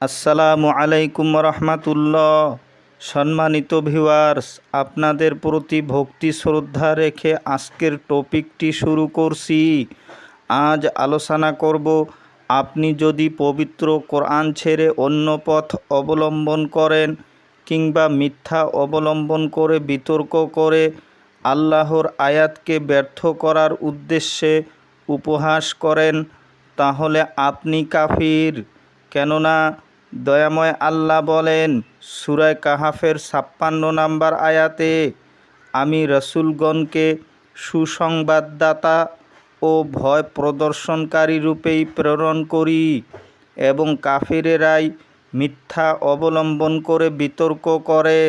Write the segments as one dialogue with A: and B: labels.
A: আসসালামু আলাইকুম রহমাতুল্লাহ। সম্মানিত ভিউয়ার্স, আপনাদের প্রতি ভক্তি শ্রদ্ধা রেখে আজকের টপিকটি শুরু করছি। আজ আলোচনা করব, আপনি যদি পবিত্র কোরআন ছেড়ে অন্য পথ অবলম্বন করেন কিংবা মিথ্যা অবলম্বন করে বিতর্ক করে আল্লাহর আয়াতকে ব্যর্থ করার উদ্দেশ্যে উপহাস করেন, তাহলে আপনি কাফির। কেননা দয়াময় আল্লাহ বলেন, সুরায় কাহাফের ছাপ্পান্ন নাম্বার আয়াতে, আমি রসুলগণকে সুসংবাদদাতা ও ভয় প্রদর্শনকারী রূপেই প্রেরণ করি এবং কাফিরেরাই মিথ্যা অবলম্বন করে বিতর্ক করে।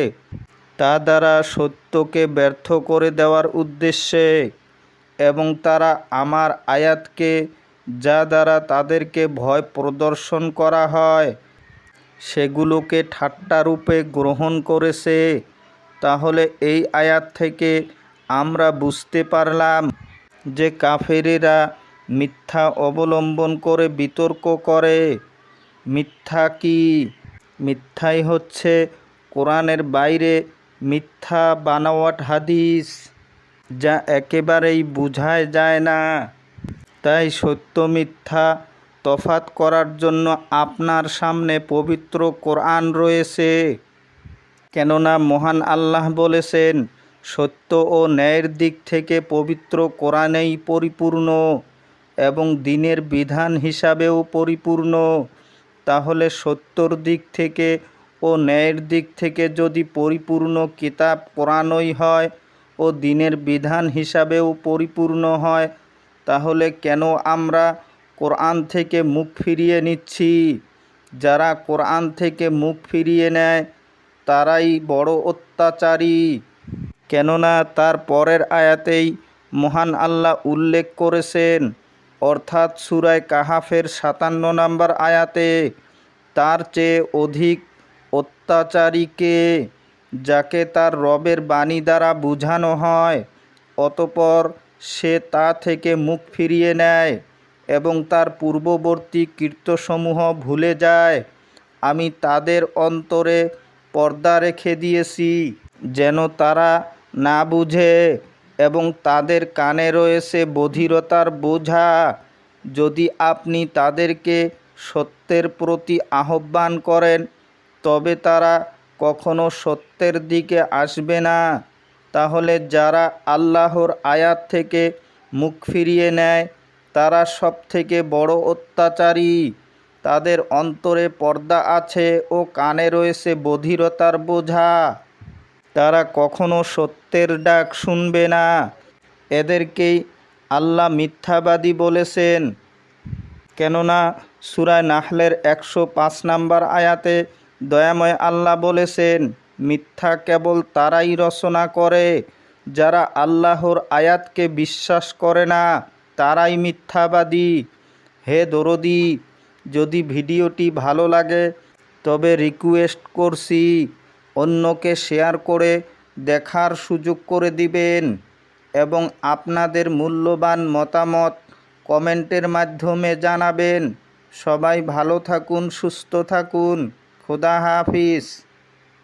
A: তা দ্বারা সত্যকে ব্যর্থ করে দেওয়ার উদ্দেশ্যে এবং তারা আমার আয়াতকে, যা দ্বারা তাদেরকে ভয় প্রদর্শন করা হয় সেগুলোকে ঠাট্টারূপে গ্রহণ করেছে। তাহলে এই আয়াত থেকে আমরা বুঝতে পারলাম যে কাফেরেরা মিথ্যা অবলম্বন করে বিতর্ক করে। মিথ্যা কি? মিথ্যাই হচ্ছে কোরআনের বাইরে মিথ্যা বানাওয়াট হাদিস, যা একেবারেই বোঝায় যায় না। তাই সত্য মিথ্যা তফাত করার জন্য আপনার সামনে পবিত্র কোরআন রয়েছে। কেননা মহান আল্লাহ বলেছেন, সত্য ও ন্যায়ের দিক থেকে পবিত্র কোরআনেই পরিপূর্ণ এবং দিনের বিধান হিসাবেও পরিপূর্ণ। তাহলে সত্যর দিক থেকে ও ন্যায়ের দিক থেকে যদি পরিপূর্ণ কিতাব কোরআনই হয় ও দিনের বিধান হিসাবেও পরিপূর্ণ হয়, তাহলে কেন আমরা কোরআন থেকে মুখ ফিরিয়ে নিচ্ছি। যারা কোরআন থেকে মুখ ফিরিয়ে নেয়, তারাই বড় অত্যাচারী। কেননা তার পরের আয়াতেই মহান আল্লাহ উল্লেখ করেছেন, অর্থাৎ সুরায় কাহাফের সাতান্ন নম্বর আয়াতে, তার চেয়ে অধিক অত্যাচারীকে যাকে তার রবের বাণী দ্বারা বুঝানো হয়, অতপর সে তা থেকে মুখ ফিরিয়ে নেয়। এবং তার পূর্ববর্তী কীর্তসমূহ ভুলে যায়। আমি তাদের অন্তরে পর্দা রেখে দিয়েছি, যেন তারা না বুঝে এবং তাদের কানে রয়েছে বধিরতার বোঝা। যদি আপনি তাদেরকে সত্যের প্রতি আহ্বান করেন, তবে তারা কখনো সত্যের দিকে আসবে না। তাহলে যারা আল্লাহর আয়াত থেকে মুখ ফিরিয়ে নেয় তারা সব থেকে বড় অত্যাচারী। তাদের অন্তরে পর্দা আছে ও কানে রয়েছে বধিরতার বোঝা। তারা কখনো সত্যের ডাক শুনবে না। এদেরকেই আল্লাহ মিথ্যাবাদী বলেছেন। কেননা সুরায় নাহলের একশো পাঁচ নাম্বার আয়াতে দয়াময় আল্লাহ বলেছেন, মিথ্যা কেবল তারাই রচনা করে, যারা আল্লাহর আয়াতকে বিশ্বাস করে না। তারাই মিথ্যাবাদী। হে দরদি, যদি ভিডিওটি ভালো লাগে, তবে রিকোয়েস্ট করছি অন্যকে শেয়ার করে দেখার সুযোগ করে দিবেন এবং আপনাদের মূল্যবান মতামত কমেন্টের মাধ্যমে জানাবেন। সবাই ভালো থাকুন, সুস্থ থাকুন। খুদা হাফিজ।